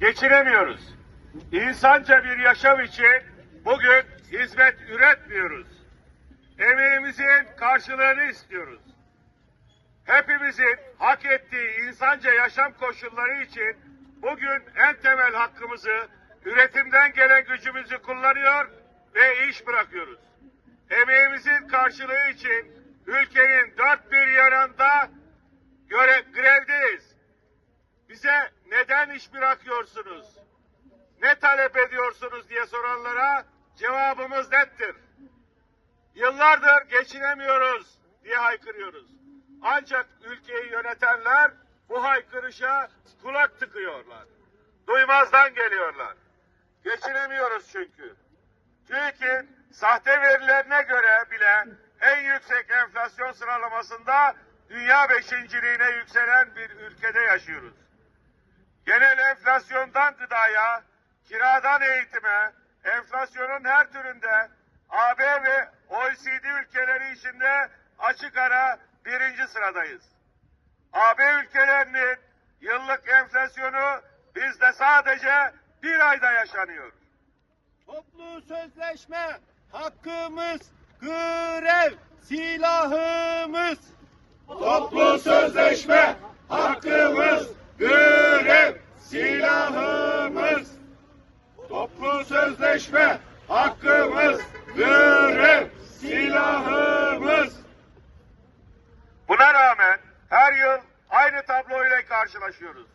geçinemiyoruz. İnsanca bir yaşam için bugün hizmet üretmiyoruz. Emeğimizin karşılığını istiyoruz. Hepimizin hak ettiği insanca yaşam koşulları için bugün en temel hakkımızı üretimden gelen gücümüzü kullanıyor ve iş bırakıyoruz. Emeğimizin karşılığı için ülkenin dört bir yanında göre grevdeyiz. Bize neden iş bırakıyorsunuz? Ne talep ediyorsunuz diye soranlara cevabımız nettir. Yıllardır geçinemiyoruz diye haykırıyoruz. Ancak ülkeyi yönetenler bu haykırışa kulak tıkıyorlar. Duymazdan geliyorlar. Geçinemiyoruz çünkü. TÜİK'in sahte verilerine göre bile en yüksek enflasyon sıralamasında dünya beşinciliğine yükselen bir ülkede yaşıyoruz. Genel enflasyondan gıdaya, kiradan eğitime, enflasyonun her türünde AB ve OECD ülkeleri içinde açık ara birinci sıradayız. AB ülkelerinin yıllık enflasyonu bizde sadece bir ayda yaşanıyor. Toplu sözleşme hakkımız, grev silahımız. Toplu sözleşme hakkımız, görev silahımız. Toplu sözleşme hakkımız, görev silahımız. Buna rağmen her yıl aynı tabloyla karşılaşıyoruz.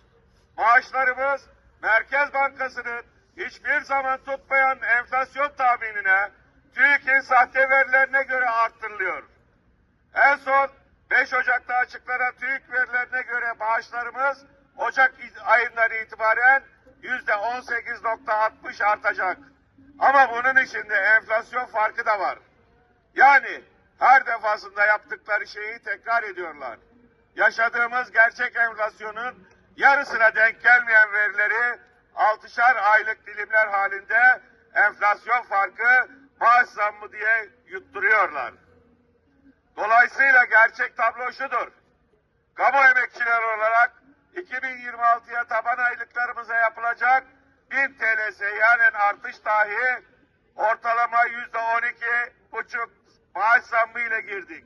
Maaşlarımız Merkez Bankası'nın hiçbir zaman tutmayan enflasyon tahminine TÜİK'in sahte verilerine göre arttırılıyor. En son 5 Ocak'ta açıklanan TÜİK verilerine göre maaşlarımız Ocak ayından itibaren yüzde 18.60 artacak. Ama bunun içinde enflasyon farkı da var. Yani her defasında yaptıkları şeyi tekrar ediyorlar. Yaşadığımız gerçek enflasyonun yarısına denk gelmeyen verileri altışar aylık dilimler halinde enflasyon farkı maaş zammı diye yutturuyorlar. Dolayısıyla gerçek tablo şudur. Kamu emekçileri olarak 2026'ya taban aylıklarımıza yapılacak 1000 TL seyyanen artış dahi ortalama yüzde 12 buçuk maaş zammı ile girdik.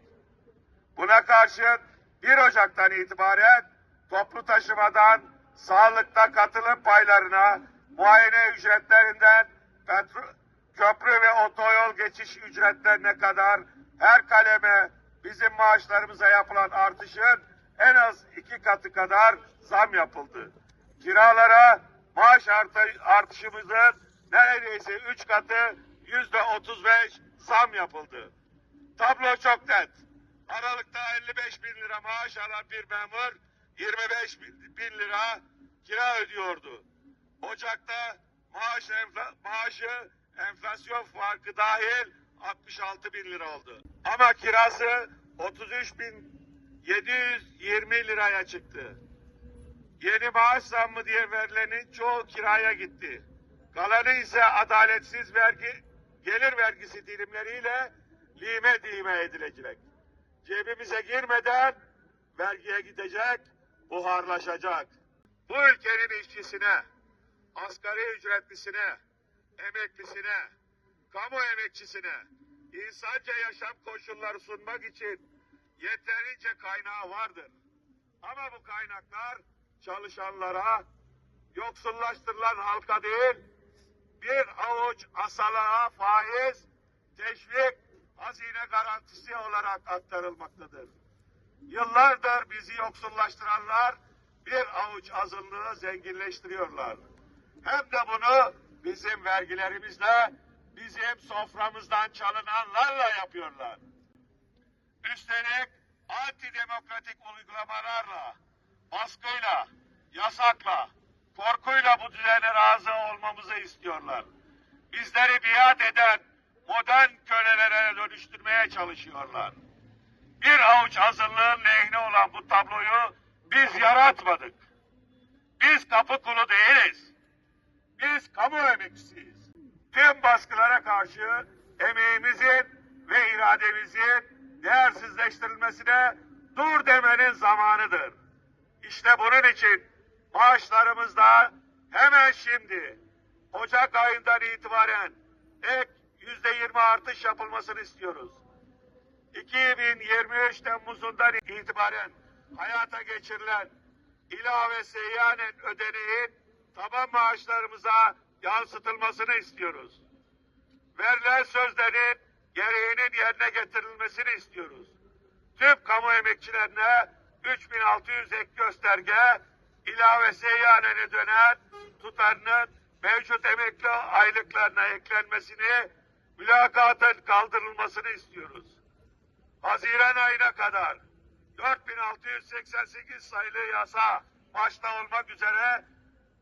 Buna karşın 1 Ocak'tan itibaren toplu taşımadan sağlıkta katılım paylarına, muayene ücretlerinden, petro- köprü ve otoyol geçiş ücretlerine kadar her kaleme bizim maaşlarımıza yapılan artışın en az iki katı kadar zam yapıldı. Kiralara maaş artı- artışımızın neredeyse üç katı yüzde otuz beş zam yapıldı. Tablo çok net. Aralıkta 55 bin lira maaş alan bir memur 25 bin, bin lira kira ödüyordu. Ocakta maaş enfla, maaşı enflasyon farkı dahil 66 bin lira oldu. Ama kirası 33 bin 720 liraya çıktı. Yeni maaş zammı diye verilenin çoğu kiraya gitti. Kalanı ise adaletsiz vergi, gelir vergisi dilimleriyle lime dime edilecek. Cebimize girmeden vergiye gidecek, buharlaşacak. Bu ülkenin işçisine, asgari ücretlisine, emeklisine, kamu emekçisine insanca yaşam koşulları sunmak için yeterince kaynağı vardır. Ama bu kaynaklar çalışanlara, yoksullaştırılan halka değil, bir avuç asalığa faiz, teşvik, hazine garantisi olarak aktarılmaktadır. Yıllardır bizi yoksullaştıranlar bir avuç azınlığı zenginleştiriyorlar. Hem de bunu bizim vergilerimizle, bizim soframızdan çalınanlarla yapıyorlar. Üstelik antidemokratik uygulamalarla, baskıyla, yasakla, korkuyla bu düzene razı olmamızı istiyorlar. Bizleri biat eden modern kölelere dönüştürmeye çalışıyorlar. Bir avuç azınlığın lehine olan bu tabloyu biz yaratmadık. Biz kapı kulu değiliz. Biz kamu emekçisiyiz. Tüm baskılara karşı emeğimizin ve irademizin değersizleştirilmesine dur demenin zamanıdır. İşte bunun için maaşlarımızda hemen şimdi Ocak ayından itibaren ek yüzde yirmi artış yapılmasını istiyoruz. 2023 Temmuz'undan itibaren hayata geçirilen ilave seyyanen ödeneğin taban maaşlarımıza yansıtılmasını istiyoruz. Verilen sözlerin gereğinin yerine getirilmesini istiyoruz. Tüm kamu emekçilerine 3600 ek gösterge ilave seyyanene dönen tutarının mevcut emekli aylıklarına eklenmesini mülakatın kaldırılmasını istiyoruz. Haziran ayına kadar 4688 sayılı yasa başta olmak üzere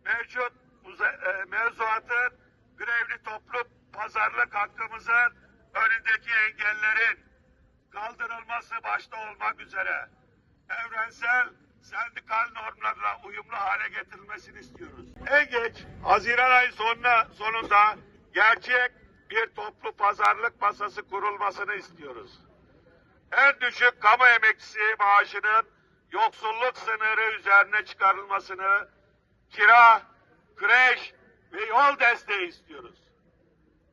mevcut e, mevzuatın grevli toplu pazarlık hakkımızın önündeki engellerin kaldırılması başta olmak üzere evrensel sendikal normlarla uyumlu hale getirilmesini istiyoruz. En geç Haziran ayı sonuna, sonunda gerçek bir toplu pazarlık masası kurulmasını istiyoruz. En düşük kamu emekçisi maaşının yoksulluk sınırı üzerine çıkarılmasını, kira, kreş ve yol desteği istiyoruz.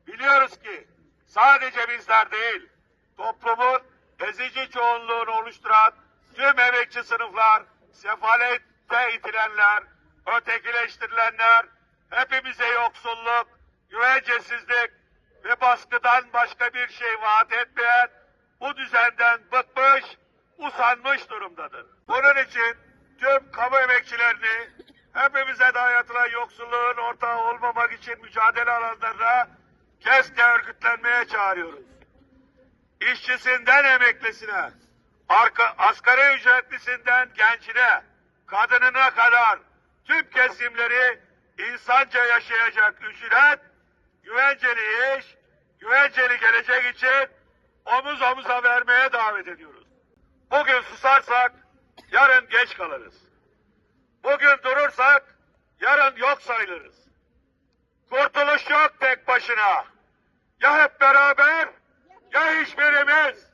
Biliyoruz ki sadece bizler değil, toplumun ezici çoğunluğunu oluşturan tüm emekçi sınıflar, sefalette itilenler, ötekileştirilenler, hepimize yoksulluk, güvencesizlik ve baskıdan başka bir şey vaat etmeyen bu düzenden bıkmış, usanmış durumdadır. Bunun için tüm kamu emekçilerini hepimize dayatılan yoksulluğun ortağı olmamak için mücadele alanlarına keske örgütlenmeye çağırıyoruz. İşçisinden emeklisine, arka, asgari ücretlisinden gencine, kadınına kadar tüm kesimleri insanca yaşayacak ücret, güvenceli iş, güvenceli gelecek için omuz omuza vermeye davet ediyoruz. Bugün susarsak yarın geç kalırız. Bugün durursak yarın yok sayılırız. Kurtuluş yok tek başına. Ya hep beraber ya hiçbirimiz.